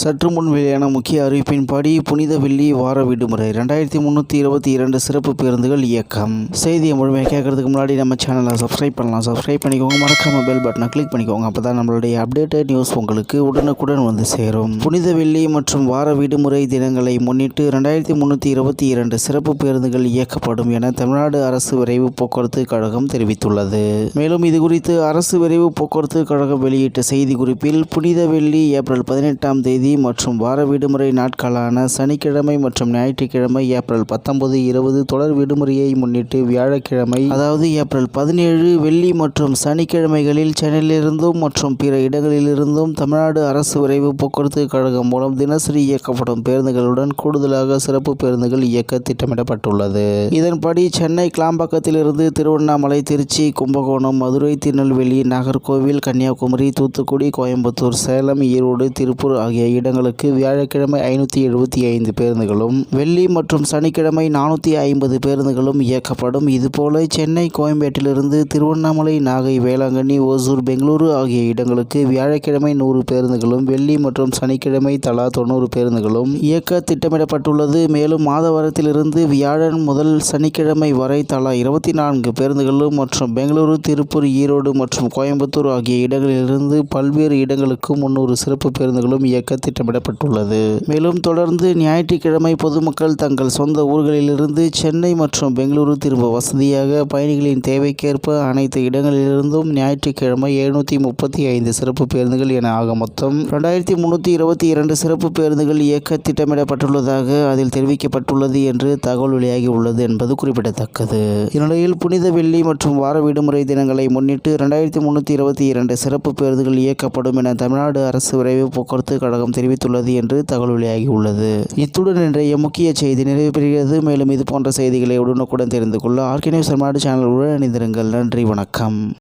சற்று முன் வெளியான முக்கிய அறிவிப்பின்படி புனித வெள்ளி வார விடுமுறை ரெண்டாயிரத்தி முந்நூற்றி இருபத்தி இரண்டு சிறப்பு பேருந்துகள் இயக்கம். செய்தியை முழுமையாக கேட்கறதுக்கு முன்னாடி நம்ம சேனலை சப்ஸ்கிரைப் பண்ணலாம். சப்ஸ்கிரைப் பண்ணிக்கோங்க. மறக்காம பெல் பட்டனை கிளிக் பண்ணிக்கோங்க. அப்போ தான் நம்மளுடைய அப்டேட்டட் நியூஸ் உங்களுக்கு உடனுக்குடன் வந்து சேரும். புனித வெள்ளி மற்றும் வார விடுமுறை தினங்களை முன்னிட்டு ரெண்டாயிரத்தி முந்நூற்றி இருபத்தி இரண்டு சிறப்பு பேருந்துகள் இயக்கப்படும் என தமிழ்நாடு அரசு விரைவு போக்குவரத்து கழகம் தெரிவித்துள்ளது. மேலும் இது குறித்து அரசு விரைவு போக்குவரத்து கழகம் வெளியிட்ட செய்தி குறிப்பில் புனித வெள்ளி ஏப்ரல் பதினெட்டாம் தேதி மற்றும் வார விடுமுறை நாட்களான சனிக்கிழமை மற்றும் ஞாயிற்றுக்கிழமை ஏப்ரல் பத்தொன்பது இருபது தொடர் விடுமுறையை முன்னிட்டு வியாழக்கிழமை அதாவது ஏப்ரல் பதினேழு வெள்ளி மற்றும் சனிக்கிழமைகளில் சென்னையிலிருந்தும் மற்றும் பிற இடங்களிலிருந்தும் தமிழ்நாடு அரசு விரைவு போக்குவரத்து கழகம் மூலம் தினசரி இயக்கப்படும் பேருந்துகளுடன் கூடுதலாக சிறப்பு பேருந்துகள் இயக்க திட்டமிடப்பட்டுள்ளது. இதன்படி சென்னை கிளாம்பாக்கத்திலிருந்து திருவண்ணாமலை திருச்சி கும்பகோணம் மதுரை திருநெல்வேலி நாகர்கோவில் கன்னியாகுமரி தூத்துக்குடி கோயம்புத்தூர் சேலம் ஈரோடு திருப்பூர் ஆகிய இடங்களுக்கு வியாழக்கிழமை ஐநூற்றி எழுபத்தி ஐந்து பேருந்துகளும் வெள்ளி மற்றும் சனிக்கிழமை நானூற்றி ஐம்பது பேருந்துகளும் இயக்கப்படும். இதுபோல சென்னை கோயம்பேட்டிலிருந்து திருவண்ணாமலை நாகை வேளாங்கண்ணி ஓசூர் பெங்களூரு ஆகிய இடங்களுக்கு வியாழக்கிழமை நூறு பேருந்துகளும் வெள்ளி மற்றும் சனிக்கிழமை தலா தொண்ணூறு பேருந்துகளும் இயக்க திட்டமிடப்பட்டுள்ளது. மேலும் மாதவரத்திலிருந்து வியாழன் முதல் சனிக்கிழமை வரை தலா இருபத்தி நான்கு பேருந்துகளும் மற்றும் பெங்களூரு திருப்பூர் ஈரோடு மற்றும் கோயம்புத்தூர் ஆகிய இடங்களிலிருந்து பல்வேறு இடங்களுக்கு முன்னூறு சிறப்பு பேருந்துகளும் இயக்க திட்டமிடப்பட்டுள்ளது. மேலும் தொடர்ந்து ஞாயிற்றுக்கிழமை பொதுமக்கள் தங்கள் சொந்த ஊர்களிலிருந்து சென்னை மற்றும் பெங்களூரு திரும்ப வசதியாக பயணிகளின் தேவைக்கேற்ப அனைத்து இடங்களிலிருந்தும் ஞாயிற்றுக்கிழமை எழுநூற்றி முப்பத்தி ஐந்து சிறப்பு பேருந்துகள் என ஆக மொத்தம் ரெண்டாயிரத்தி முந்நூற்றி இருபத்தி இரண்டு சிறப்பு பேருந்துகள் இயக்க திட்டமிடப்பட்டுள்ளதாக அதில் தெரிவிக்கப்பட்டுள்ளது என்று தகவல் வெளியாகி உள்ளது என்பது குறிப்பிடத்தக்கது. இந்நிலையில் புனித வெள்ளி மற்றும் வார விடுமுறை தினங்களை முன்னிட்டு ரெண்டாயிரத்தி முந்நூற்றி இருபத்தி இரண்டு சிறப்பு பேருந்துகள் இயக்கப்படும் என தமிழ்நாடு அரசு விரைவு போக்குவரத்து கழகம் தெரிவித்துள்ளது என்று தகவல் வெளியாகி உள்ளது இத்துடன் இன்றைய முக்கிய செய்தி நிறைவு பெறுகிறது. மேலும் இது போன்ற செய்திகளை உடனுக்குடன் தெரிந்து கொள்ள ஆர்கே நியூஸ் தமிழ்நாடு சேனலுடன் இணைந்திருங்கள். நன்றி வணக்கம்.